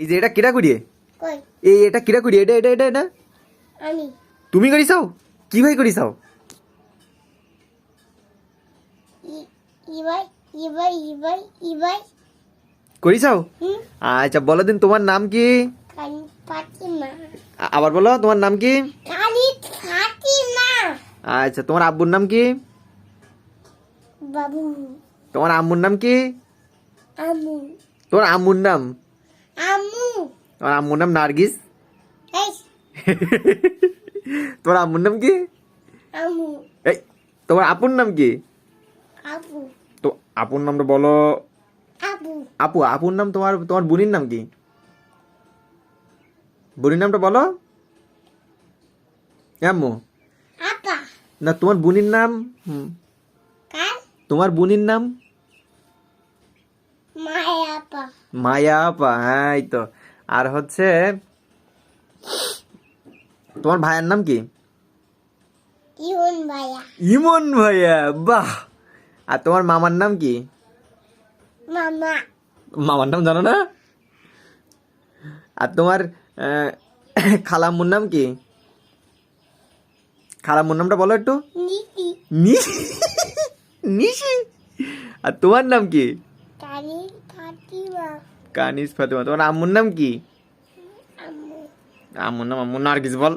এই যে এটা কিরা করিয়ে এই এটা কিরা করিয়ে এটা এটা এটা এটা? আমি। তুমি করিসাও কি ভাই করিসাও হুম? আচ্ছা বলো দিন তোমার নাম কি? আবার বলো তোমার নাম কি? আচ্ছা তোমার আব্বুর নাম কি? বাবু। তোমার আম্মুর নাম কি? তোমার আম্মুর নাম? আমু তোমার আম্মুর নাম নার্গিস তোমার আম্মুর নাম কি আমু এই তোমার আপুর নাম কি আবু তো আপুর নামটা বলো আবু আপু আপুর নাম তোমার তোমার বুনির নাম কি বুনির নামটা বলো আম্মু আপা না তোমার বুনির নাম হুম, তোমার বুনির নাম মায়া আপা মায়া আপা হ্যাঁ এই তো। আর হচ্ছে তোমার ভাইয়ের নাম কি? ইউন ভাইয়া। ইমন ভাইয়া বাহ! আর তোমার মামার নাম কি? মামা। মামার নাম জানো না? আর তোমার আহ, খালাম্মুর নাম কি? খালাম্মুর নামটা বলো একটু। নিশি? আর তোমার নাম কি? কালি ফাতিমা। কানিস ফাতেমা তোমার আম্মুর নাম কি? আমু আম্মুর নাম আম্মুর নার্গিস বল।